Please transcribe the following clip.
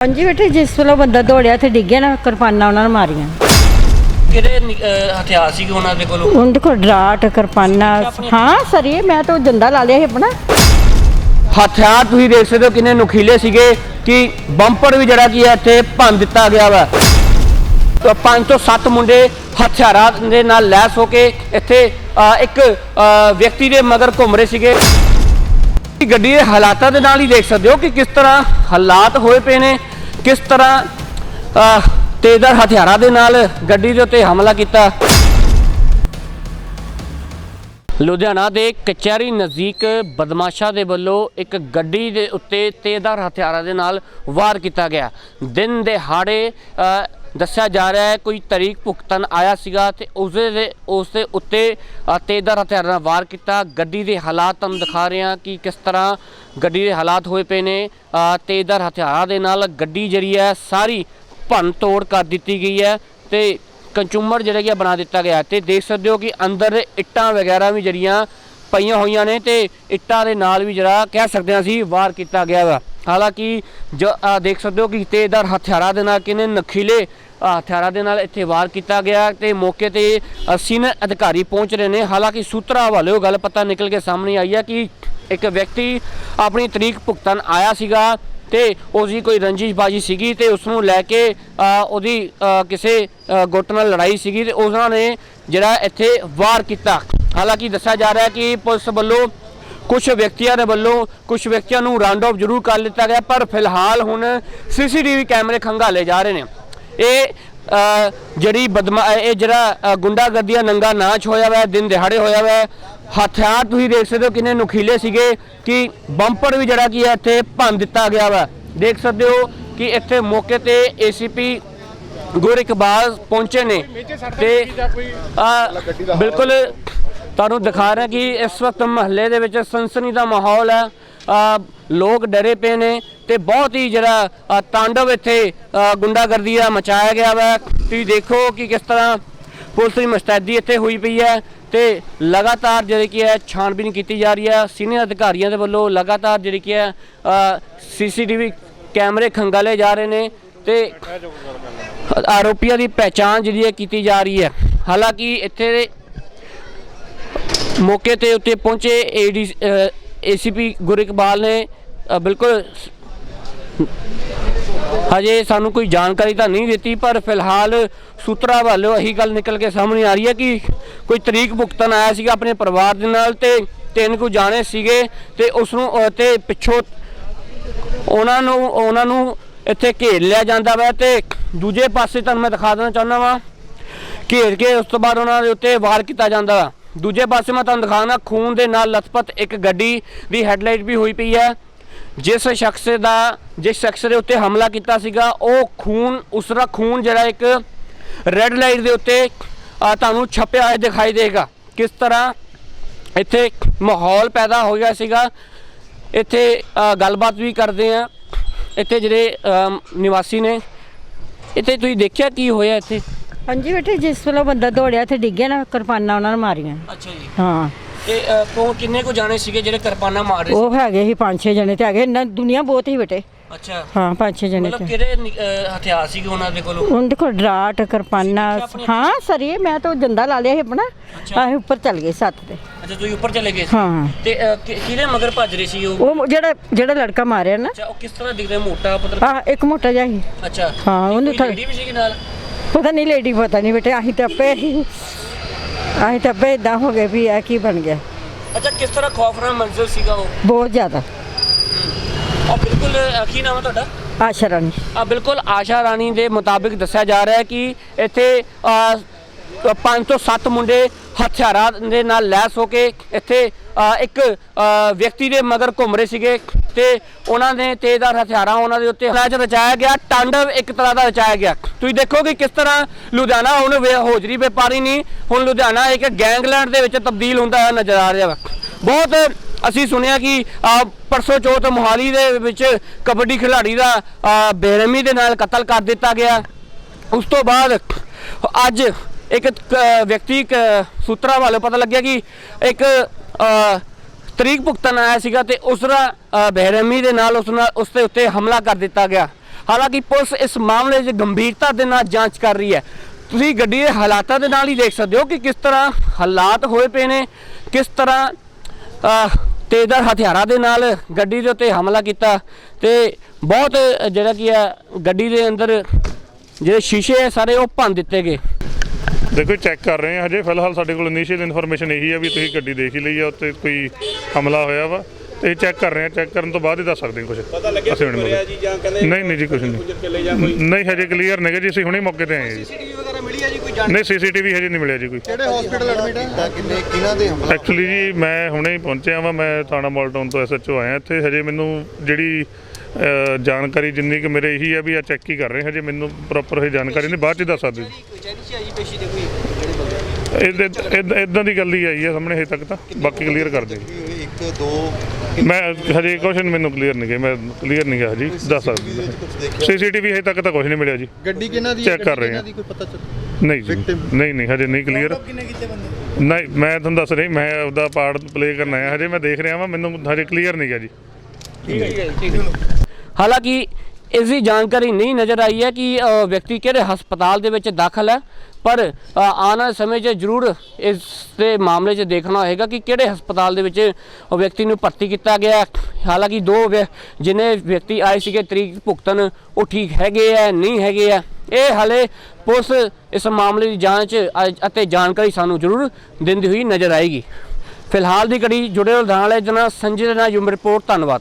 ਹਾਂਜੀ ਬੇਟੇ ਜਿਸ ਵੇਲੇ ਬੰਦਾ ਦੌੜਿਆ ਤੇ ਡਿੱਗਿਆ ਨਾ ਕਿਰਪਾਨਾਂ ਉਹਨਾਂ ਨੇ ਮਾਰੀਆਂ। ਕਿਹੜੇ ਨਿ- ਅਹ ਹਥਿਆਰ ਸੀਗੇ ਉਹਨਾਂ ਦੇ ਕੋਲ? ਉਹਦੇ ਕੋਲ ਡਰਾਟ ਕਿਰਪਾਨਾਂ ਹਾਂ ਸਰੀਏ ਮੈਂ ਤਾਂ ਜੰਦਾ ਲਾ ਲਿਆ ਸੀ ਆਪਣਾ। ਹਥਿਆਰ ਤੁਸੀਂ ਦੇਖ ਸਕਦੇ ਹੋ ਕਿੰਨੇ ਨੁਖੀਲੇ ਸੀਗੇ ਕਿ ਬੰਪਰ ਵੀ ਜਿਹੜਾ ਕੀ ਹੈ ਇੱਥੇ ਭੰਨ ਦਿੱਤਾ ਗਿਆ ਵਾ। ਤਾਂ ਪੰਜ ਤੋਂ ਸੱਤ ਮੁੰਡੇ ਹਥਿਆਰਾਂ ਦੇ ਨਾਲ ਲੈਸ ਹੋ ਕੇ ਇੱਥੇ ਇੱਕ ਵਿਅਕਤੀ ਦੇ ਮਗਰ ਘੁੰਮ ਰਹੇ ਸੀਗੇ। ਗੱਡੀ ਦੇ ਹਾਲਾਤਾਂ ਦੇ ਨਾਲ ਹੀ ਦੇਖ ਸਕਦੇ ਹੋ ਕਿ ਕਿਸ ਤਰ੍ਹਾਂ ਹਾਲਾਤ ਹੋਏ ਪਏ ਨੇ। ਕਿਸ ਤਰ੍ਹਾਂ ਅ, ਹਥਿਆਰਾਂ ਦੇ ਨਾਲ ਗੱਡੀ ਦੇ ਉੱਤੇ ਹਮਲਾ ਕੀਤਾ? ਲੁਧਿਆਣਾ ਦੇ ਕਚਹਿਰੀ ਨਜ਼ਦੀਕ ਬਦਮਾਸ਼ਾਂ ਦੇ ਵੱਲੋਂ ਇੱਕ ਗੱਡੀ ਦੇ ਉੱਤੇ ਤੇਜ਼ਧਾਰ ਹਥਿਆਰਾਂ ਦੇ ਨਾਲ ਵਾਰ ਕੀਤਾ ਗਿਆ। ਦਿਨ ਦਿਹਾੜੇ ਦੱਸਿਆ ਜਾ ਰਿਹਾ ਹੈ, ਕੋਈ ਤਰੀਕ ਭੁਗਤਨ ਆਇਆ ਸੀਗਾ ਤੇ ਉਸਦੇ ਦੇ ਉਸ ਦੇ ਉੱਤੇ ਤੇਜ਼ਦਾਰ ਹਥਿਆਰਾਂ ਨਾਲ ਵਾਰ ਕੀਤਾ। ਗੱਡੀ ਦੇ ਹਾਲਾਤ ਤੁਹਾਨੂੰ ਦਿਖਾ ਰਹੇ ਹਾਂ ਕਿ ਕਿਸ ਤਰ੍ਹਾਂ ਗੱਡੀ ਦੇ ਹਾਲਾਤ ਹੋਏ ਪਏ ਨੇ। ਤੇਜ਼ਦਾਰ ਹਥਿਆਰਾਂ ਦੇ ਨਾਲ ਗੱਡੀ ਜਿਹੜੀ ਹੈ, ਸਾਰੀ ਭੰਨ ਤੋੜ ਕਰ ਦਿੱਤੀ ਗਈ ਹੈ ਤੇ ਕੰਜ਼ੂਮਰ ਜਿਹੜਾ ਕਿ ਬਣਾ ਦਿੱਤਾ ਗਿਆ ਹੈ। ਤੇ ਦੇਖ ਸਕਦੇ ਹੋ ਕਿ ਅੰਦਰ ਇੱਟਾਂ ਵਗੈਰਾ ਵੀ ਜਿਹੜੀਆਂ ਪਈਆਂ ਹੋਈਆਂ ਨੇ ਤੇ ਇੱਟਾਂ ਦੇ ਨਾਲ ਵੀ ਜਿਹੜਾ, ਕਹਿ ਸਕਦੇ ਹਾਂ ਅਸੀਂ, ਵਾਰ ਕੀਤਾ ਗਿਆ ਵਾ। ਹਾਲਾਂਕਿ ਜੋ ਦੇਖ ਸਕਦੇ ਹੋ ਕਿ ਤੇਜ਼ਦਾਰ ਹਥਿਆਰਾਂ ਦੇ ਨਾਲ ਕਿੰਨੇ ਨਖੀਲੇ ਹਥਿਆਰਾਂ ਦੇ ਨਾਲ ਇੱਥੇ ਵਾਰ ਕੀਤਾ ਗਿਆ ਤੇ ਮੌਕੇ ਤੇ ਸੀਨੀਅਰ ਅਧਿਕਾਰੀ ਪਹੁੰਚ ਰਹੇ ਨੇ। ਹਾਲਾਂਕਿ ਸੂਤਰਾਂ ਹਵਾਲੇ ਉਹ ਗੱਲ ਪਤਾ ਨਿਕਲ ਕੇ ਸਾਹਮਣੇ ਆਈ ਹੈ ਕਿ ਇੱਕ ਵਿਅਕਤੀ ਆਪਣੀ ਤਰੀਕ ਭੁਗਤਣ ਆਇਆ ਸੀਗਾ ਤੇ ਉਸ ਦੀ ਕੋਈ ਰੰਜਿਸ਼ਬਾਜੀ ਸੀਗੀ ਤੇ ਉਸ ਨੂੰ ਲੈ ਕੇ ਉਹਦੀ ਕਿਸੇ ਗੁੱਟ ਨਾਲ ਲੜਾਈ ਸੀਗੀ ਤੇ ਉਹਨਾਂ ਨੇ ਜਿਹੜਾ ਇੱਥੇ ਵਾਰ ਕੀਤਾ। ਹਾਲਾਂਕਿ ਦੱਸਿਆ ਜਾ ਰਿਹਾ ਕਿ ਪੁਲਿਸ ਵੱਲੋਂ ਕੁਝ ਵਿਅਕਤੀਆਂ ਦੇ ਵੱਲੋਂ ਕੁਝ ਵਿਅਕਤੀਆਂ ਨੂੰ ਰਾਉਂਡ ਆਫ ਜ਼ਰੂਰ ਕਰ ਲਿੱਤਾ ਗਿਆ ਪਰ ਫਿਲਹਾਲ ਹੁਣ ਸੀਸੀਟੀਵੀ ਕੈਮਰੇ ਖੰਗਾਲੇ ਜਾ ਰਹੇ ਨੇ ਇਹ ਜਿਹੜੀ ਬਦਮਾ ਇਹ ਜਿਹੜਾ ਗੁੰਡਾਗਰਦੀ ਦਾ ਨੰਗਾ ਨਾਚ ਹੋਇਆ ਹੋਇਆ ਦਿਨ ਦਿਹਾੜੇ ਹੋਇਆ ਹੋਇਆ। ਹਥਿਆਰ ਤੁਸੀਂ ਦੇਖ ਸਕਦੇ ਹੋ ਕਿੰਨੇ ਨੁਖੀਲੇ ਸੀਗੇ ਕਿ ਬੰਪਰ ਵੀ ਜਿਹੜਾ ਕੀ ਹੈ ਇੱਥੇ ਭੰਨ ਦਿੱਤਾ ਗਿਆ ਵਾ ਦੇਖ ਸਕਦੇ ਹੋ ਕਿ ਇੱਥੇ ਮੌਕੇ ਤੇ ਏਸੀਪੀ ਗੁਰ ਇਕਬਾਲ ਪਹੁੰਚੇ ਨੇ ਤੇ ਬਿਲਕੁਲ ਤੁਹਾਨੂੰ ਦਿਖਾ ਰਿਹਾ ਕਿ ਇਸ ਵਕਤ ਮਹੱਲੇ ਦੇ ਵਿੱਚ ਸਨਸਨੀ ਦਾ ਮਾਹੌਲ ਹੈ। ਲੋਕ ਡਰੇ ਪਏ ਨੇ ਤੇ ਬਹੁਤ ਹੀ ਜਿਹੜਾ ਤਾਂਡਵ ਇੱਥੇ ਗੁੰਡਾਗਰਦੀ ਦਾ ਮਚਾਇਆ ਗਿਆ ਵਾ। ਤੁਸੀਂ ਦੇਖੋ ਕਿ ਕਿਸ ਤਰ੍ਹਾਂ ਪੁਲਿਸ ਦੀ ਮੁਸਤੈਦੀ ਇੱਥੇ ਹੋਈ ਪਈ ਹੈ ਤੇ ਲਗਾਤਾਰ ਜਿਹੜੀ ਕੀ ਹੈ ਛਾਣਬੀਨ ਕੀਤੀ ਜਾ ਰਹੀ ਹੈ। ਸੀਨੀਅਰ ਅਧਿਕਾਰੀਆਂ ਦੇ ਵੱਲੋਂ ਲਗਾਤਾਰ ਜਿਹੜੀ ਕੀ ਹੈ ਸੀਸੀਟੀਵੀ ਕੈਮਰੇ ਖੰਗਾਲੇ ਜਾ ਰਹੇ ਨੇ ਤੇ ਆਰੋਪੀਆਂ ਦੀ ਪਹਿਚਾਣ ਜਿਹੜੀ ਹੈ ਕੀਤੀ ਜਾ ਰਹੀ ਹੈ। ਹਾਲਾਂਕਿ ਇੱਥੇ ਮੌਕੇ ਤੇ ਉੱਤੇ ਪਹੁੰਚੇ ਏਡੀ ਏਸੀਪੀ ਗੁਰਿਕਬਾਲ ਨੇ ਬਿਲਕੁਲ ਹਜੇ ਸਾਨੂੰ ਕੋਈ ਜਾਣਕਾਰੀ ਤਾਂ ਨਹੀਂ ਦਿੱਤੀ, ਪਰ ਫਿਲਹਾਲ ਸੂਤਰਾਂ ਵੱਲੋਂ ਇਹੀ ਗੱਲ ਨਿਕਲ ਕੇ ਸਾਹਮਣੇ ਆ ਰਹੀ ਹੈ ਕਿ ਕੋਈ ਤਰੀਕ ਭੁਗਤਣ ਆਇਆ ਸੀਗਾ ਆਪਣੇ ਪਰਿਵਾਰ ਦੇ ਨਾਲ ਤੇ ਤਿੰਨ ਕੁ ਜਾਣੇ ਸੀਗੇ ਤੇ ਉਸ ਨੂੰ ਤੇ ਪਿੱਛੋਂ ਉਹਨਾਂ ਨੂੰ ਉਹਨਾਂ ਨੂੰ ਇੱਥੇ ਘੇਰ ਲਿਆ ਜਾਂਦਾ ਵਾ ਤੇ ਦੂਜੇ ਪਾਸੇ ਤੁਹਾਨੂੰ ਮੈਂ ਦਿਖਾ ਦੇਣਾ ਚਾਹੁੰਦਾ ਵਾਂ, ਘੇਰ ਕੇ ਉਸ ਤੋਂ ਬਾਅਦ ਉਹਨਾਂ ਦੇ ਉੱਤੇ ਵਾਰ ਕੀਤਾ ਜਾਂਦਾ ਵਾ। ਦੂਜੇ ਪਾਸੇ ਮੈਂ ਤੁਹਾਨੂੰ ਦਿਖਾਣਾ ਖੂਨ ਦੇ ਨਾਲ ਲਥਪਥ ਇੱਕ ਗੱਡੀ ਦੀ ਹੈਡਲਾਈਟ ਵੀ ਹੋਈ ਪਈ ਹੈ। ਜਿਸ ਸ਼ਖਸ ਦਾ, ਜਿਸ ਸ਼ਖਸ ਦੇ ਉੱਤੇ ਹਮਲਾ ਕੀਤਾ ਸੀਗਾ, ਉਹ ਖੂਨ ਉਸ ਦਾ ਖੂਨ ਜਿਹੜਾ ਇੱਕ ਰੈੱਡ ਲਾਈਟ ਦੇ ਉੱਤੇ ਤੁਹਾਨੂੰ ਛਪਿਆ ਹੋਇਆ ਦਿਖਾਈ ਦੇਗਾ। ਕਿਸ ਤਰ੍ਹਾਂ ਇੱਥੇ ਮਾਹੌਲ ਪੈਦਾ ਹੋ ਗਿਆ ਸੀਗਾ। ਇੱਥੇ ਗੱਲਬਾਤ ਵੀ ਕਰਦੇ ਆ ਇੱਥੇ ਜਿਹੜੇ ਨਿਵਾਸੀ ਨੇ, ਇੱਥੇ ਤੁਸੀਂ ਦੇਖਿਆ ਕੀ ਹੋਇਆ ਇੱਥੇ? ਹਾਂਜੀ ਬੇਟੇ ਜਿਸ ਵੇਲੇ ਬੰਦਾ ਦੌੜਿਆ ਤੇ ਡਿੱਗਿਆ ਨਾ ਕਿਰਪਾਨਾਂ ਉਹਨਾਂ ਨੇ ਮਾਰੀਆਂ। ਅੱਛਾ ਜੀ। ਹਾਂ। ਤੇ ਕੌਣ ਕਿੰਨੇ ਕੋ ਜਾਣੇ ਸੀਗੇ ਜਿਹੜੇ ਕਿਰਪਾਨਾਂ ਮਾਰ ਰਹੇ ਉਹ ਹੈਗੇ ਸੀ ਪੰਜ ਛੇ ਜਣੇ ਤੇ ਹੈਗੇ। ਇੰਨਾ ਦੁਨੀਆ ਬਹੁਤ ਹੀ ਬੇਟੇ। ਸੀ ਅੱਛਾ। ਹਾਂ ਪੰਜ ਛੇ ਜਣੇ ਮਤਲਬ ਤੇ। ਕਿਹੜੇ ਨਿ- ਅਹ, ਹਥਿਆਰ ਸੀਗੇ ਉਹਨਾਂ ਦੇ ਕੋਲ? ਉਹਦੇ ਕੋਲ ਡਰਾਟ ਕਿਰਪਾਨਾਂ ਹਾਂ ਸਰੀਏ ਮੈਂ ਤਾਂ ਉਹ ਜੰਦਾ ਲਾ ਲਿਆ ਸੀ ਆਪਣਾ। ਅਸੀਂ ਉੱਪਰ ਚੱਲ ਗਏ ਸੱਤ ਤੇ। ਅੱਛਾ ਤੁਸੀਂ ਉੱਪਰ ਚਲੇ ਗਏ ਸੀ? ਹਾਂ। ਤੇ ਕਿ- ਕਿਹਦੇ ਮਗਰ ਭੱਜ ਰਹੇ ਸੀ ਉਹ? ਉਹ ਜਿਹੜਾ ਜਿਹੜਾ ਲੜਕਾ ਮਾਰਿਆ ਨਾ। ਅੱਛਾ ਉਹ ਕਿਸ ਤਰ੍ਹਾਂ ਦਿਖਦਾ? ਮੋਟਾ ਪਤਲਾ? ਆ ਇੱਕ ਮੋਟਾ ਜਿਹਾ ਸੀ। ਅੱਛਾ। ਹਾਂ, ਉਹਨੂੰ ਕੋਈ ਥਾ- lady ਵੀ ਸੀਗੀ ਨਾਲ? ਪਤਾ ਨਹੀਂ ਲੇਡੀ ਪਤਾ ਨਹੀਂ ਬੇਟੇ ਆਪੇ ਅਸੀਂ ਤਾਂ ਆਪੇ ਇਦਾਂ ਹੋ ਗਏ ਵੀ ਇਹ ਕੀ ਬਣ ਗਿਆ। ਅੱਛਾ ਕਿਸ ਤਰ੍ਹਾਂ ਖੌਫਨਾਕ ਮੰਜ਼ਰ ਸੀਗਾ ਉਹ? ਬਹੁਤ ਜ਼ਿਆਦਾ। ਆ ਬਿਲਕੁਲ ਕੀ ਨਾਮ ਹੈ ਤੁਹਾਡਾ? ਆਸ਼ਰਨ ਆ ਬਿਲਕੁਲ ਆਸ਼ਾ ਰਾਣੀ ਦੇ ਮੁਤਾਬਿਕ ਦੱਸਿਆ ਜਾ ਰਿਹਾ ਹੈ ਕਿ ਇੱਥੇ ਅ, ਪੰਜ ਤੋਂ ਸੱਤ ਮੁੰਡੇ ਹਥਿਆਰਾਂ ਦੇ ਨਾਲ ਲੈਸ ਹੋ ਕੇ ਇੱਥੇ ਇੱਕ ਵਿਅਕਤੀ ਦੇ ਮਗਰ ਘੁੰਮ ਰਹੇ ਸੀਗੇ ਤੇ ਉਹਨਾਂ ਨੇ ਤੇਜ਼ਦਾਰ ਹਥਿਆਰਾਂ ਉਹਨਾਂ ਦੇ ਉੱਤੇ ਹਮਲਾ ਚ ਰਚਾਇਆ ਗਿਆ ਤਾਂਡਵ ਇੱਕ ਤਰ੍ਹਾਂ ਦਾ ਰਚਾਇਆ ਗਿਆ। ਤੁਸੀਂ ਦੇਖੋ ਕਿ ਕਿਸ ਤਰ੍ਹਾਂ ਲੁਧਿਆਣਾ ਹੁਣ ਹੋਜਰੀ ਵਪਾਰੀ ਨਹੀਂ ਹੁਣ ਲੁਧਿਆਣਾ ਇੱਕ ਗੈਂਗਲੈਂਡ ਦੇ ਵਿੱਚ ਤਬਦੀਲ ਹੁੰਦਾ ਹੋਇਆ ਨਜ਼ਰ ਆ ਰਿਹਾ ਵਾ। ਬਹੁਤ ਅਸੀਂ ਸੁਣਿਆ ਕਿ ਅ, ਪਰਸੋਂ ਚੌਥ ਮੋਹਾਲੀ ਦੇ ਵਿੱਚ ਕਬੱਡੀ ਖਿਡਾਰੀ ਦਾ ਬੇਰਹਿਮੀ ਦੇ ਨਾਲ ਕਤਲ ਕਰ ਦਿੱਤਾ ਗਿਆ। ਉਸ ਤੋਂ ਬਾਅਦ ਅੱਜ ਇੱਕ ਵਿਅਕਤੀ ਕ- ਸੂਤਰਾਂ ਵੱਲੋਂ ਪਤਾ ਲੱਗਿਆ ਕਿ ਇੱਕ ਤਰੀਕ ਭੁਗਤਣ ਆਇਆ ਸੀਗਾ ਤੇ ਉਸ ਦਾ ਅ, ਦੇ ਨਾਲ ਉਸ ਨਾਲ ਉਸ ਦੇ ਉੱਤੇ ਹਮਲਾ ਕਰ ਦਿੱਤਾ ਗਿਆ। ਹਾਲਾਂਕਿ ਪੁਲਿਸ ਇਸ ਮਾਮਲੇ 'ਚ ਗੰਭੀਰਤਾ ਦੇ ਨਾਲ ਜਾਂਚ ਕਰ ਰਹੀ ਹੈ। ਤੁਸੀਂ ਗੱਡੀ ਦੇ ਹਾਲਾਤਾਂ ਦੇ ਨਾਲ ਹੀ ਦੇਖ ਸਕਦੇ ਹੋ ਕਿ ਕਿਸ ਤਰ੍ਹਾਂ ਹਾਲਾਤ ਹੋਏ ਪਏ ਨੇ ਕਿਸ ਤਰ੍ਹਾਂ ਤੇਜ਼ਦਾਰ ਹਥਿਆਰਾਂ ਦੇ ਨਾਲ ਗੱਡੀ ਦੇ ਉੱਤੇ ਹਮਲਾ ਕੀਤਾ ਤੇ ਬਹੁਤ ਜਿਹੜਾ ਕੀ ਹੈ ਗੱਡੀ ਦੇ ਅੰਦਰ ਜਿਹੜੇ ਸ਼ੀਸ਼ੇ ਹੈ ਸਾਰੇ ਉਹ ਭੰਨ ਦਿੱਤੇ ਗਏ। ਦੇਖੋ ਚੈੱਕ ਕਰ ਰਹੇ ਹਾਂ। ਹਜੇ ਫਿਲਹਾਲ ਸਾਡੇ ਕੋਲ ਇਨੀਸ਼ੀਅਲ ਇਨਫੋਰਮੇਸ਼ਨ ਇਹੀ ਆ ਵੀ ਤੁਸੀਂ ਗੱਡੀ ਦੇਖ ਹੀ ਲਈ ਆ ਉੱਤੇ ਕੋਈ ਹਮਲਾ ਹੋਇਆ ਵਾ। ਤੇ ਚੈੱਕ ਕਰ ਰਹੇ ਹਾਂ। ਚੈੱਕ ਕਰਨ ਤੋਂ ਬਾਅਦ ਹੀ ਦੱਸ ਸਕਦੇ ਹਾਂ ਕੁਝ ਪਤਾ ਲੱਗਿਆ ਜੀ ਜਾਂ ਕਹਿੰਦੇ ਨਹੀਂ ਨਹੀਂ ਜੀ ਕੁਝ ਨਹੀਂ। ਨਹੀਂ ਹਜੇ ਕਲੀਅਰ ਨਹੀਂ ਗਾ ਜੀ ਅਸੀਂ ਹੁਣੇ ਮੌਕੇ ਤੇ ਆਏ ਹਾਂ ਜੀ। ਸੀਸੀਟੀਵੀ ਵਗੈਰਾ ਮਿਲੀ ਆ ਜੀ ਕੋਈ ਨਹੀਂ ਸੀਸੀਟੀਵੀ ਹਜੇ ਨਹੀਂ ਮਿਲਿਆ ਜੀ ਕੋਈ। ਕਿਹੜੇ ਹਸਪੀਟਲ ਐਡਮਿਟ ਹੈ ਕਿੰਨੇ ਕਿਹਨਾਂ ਦੇ ਹਮਲਾ? ਐਕਚੁਅਲੀ ਜੀ ਮੈਂ ਹੁਣੇ ਹੀ ਪਹੁੰਚਿਆ ਵਾਂ। ਮੈਂ ਥਾਣਾ ਮਾਲਟਾਊਨ ਤੋਂ ਐਸਐਚਓ ਆਇਆ ਇੱਥੇ। ਹਜੇ ਮੈਨੂੰ ਜਿਹੜੀ ਜਾਣਕਾਰੀ ਜਿੰਨੀ ਕਿ ਮੇਰੇ ਇਹੀ ਆ ਵੀ ਆ ਚੈੱਕ ਹੀ ਕਰ ਰਹੇ ਹਜੇ ਮੈਨੂੰ ਪ੍ਰੋਪਰ ਇਹ ਜਾਣਕਾਰੀ ਨਹੀਂ ਬਾਅਦ ਚ ਦੱਸ ਸਕਦੇ। ਇਦਾਂ ਇਦਾਂ ਦੀ ਗੱਲ ਹੀ ਆਈ ਹੈ ਸਾਹਮਣੇ ਹਜੇ ਤੱਕ ਤਾਂ ਬਾਕੀ ਕਲੀਅਰ ਕਰ ਦੇ ਇੱਕ ਦੋ ਮੈਂ ਹਜੇ ਕੁਐਸਚਨ ਮੈਨੂੰ ਕਲੀਅਰ ਨਹੀਂ ਗਿਆ ਮੈਂ ਕਲੀਅਰ ਨਹੀਂ ਗਿਆ ਜੀ ਦੱਸ ਸਕਦਾ। ਸੀਸੀਟੀਵੀ ਹਜੇ ਤੱਕ ਤਾਂ ਕੁਝ ਨਹੀਂ ਮਿਲਿਆ ਜੀ। ਗੱਡੀ ਕਿਹਨਾਂ ਦੀ Check ਕਰ ਰਹੇ ਹਾਂ। ਦੀ ਕੋਈ ਪਤਾ ਚੱਲ ਨਹੀਂ ਜੀ ਨਹੀਂ ਨਹੀਂ ਹਜੇ ਨਹੀਂ ਕਲੀਅਰ ਨਹੀਂ ਮੈਂ ਤੁਹਾਨੂੰ ਦੱਸ ਰਹੀ ਮੈਂ ਉਹਦਾ ਪਾਰਟ ਪਲੇ ਕਰਨ ਆਇਆ ਹਜੇ ਮੈਂ ਦੇਖ ਰਿਹਾ ਵਾਂ ਮੈਨੂੰ ਹਜੇ ਕਲੀਅਰ ਨਹੀਂ ਗਿਆ ਜੀ। ਹਾਲਾਂਕਿ ਇਸ ਦੀ ਜਾਣਕਾਰੀ ਨਹੀਂ ਨਜ਼ਰ ਆਈ ਹੈ ਕਿ ਵਿਅਕਤੀ ਕਿਹੜੇ ਹਸਪਤਾਲ ਦੇ ਵਿੱਚ ਦਾਖਲ ਹੈ। ਪਰ ਆਉਣ ਵਾਲੇ ਸਮੇਂ 'ਚ ਜ਼ਰੂਰ ਇਸ ਦੇ ਮਾਮਲੇ 'ਚ ਦੇਖਣਾ ਹੋਏਗਾ ਕਿ ਕਿਹੜੇ ਹਸਪਤਾਲ ਦੇ ਵਿੱਚ ਉਹ ਵਿਅਕਤੀ ਨੂੰ ਭਰਤੀ ਕੀਤਾ ਗਿਆ ਹਾਲਾਂਕਿ ਦੋ ਵਿਅ- ਜਿੰਨੇ ਵਿਅਕਤੀ ਆਏ ਸੀਗੇ, ਤਰੀਕ ਭੁਗਤਣ, ਉਹ ਠੀਕ ਹੈਗੇ ਆ ਨਹੀਂ ਹੈਗੇ ਆ ਇਹ ਹਾਲੇ ਪੁਲਿਸ ਇਸ ਮਾਮਲੇ ਦੀ ਜਾਂਚ ਅ- ਅਤੇ ਜਾਣਕਾਰੀ ਸਾਨੂੰ ਜ਼ਰੂਰ ਦਿੰਦੀ ਹੋਈ ਨਜ਼ਰ ਆਏਗੀ। ਫਿਲਹਾਲ ਦੀ ਘੜੀ ਜੁੜੇ ਰਹੋ। ਨਾਲ ਜਨਾ ਸੰਜੇ ਦੇ ਨਾਲ ਯੂਮ ਰਿਪੋਰਟ, ਧੰਨਵਾਦ।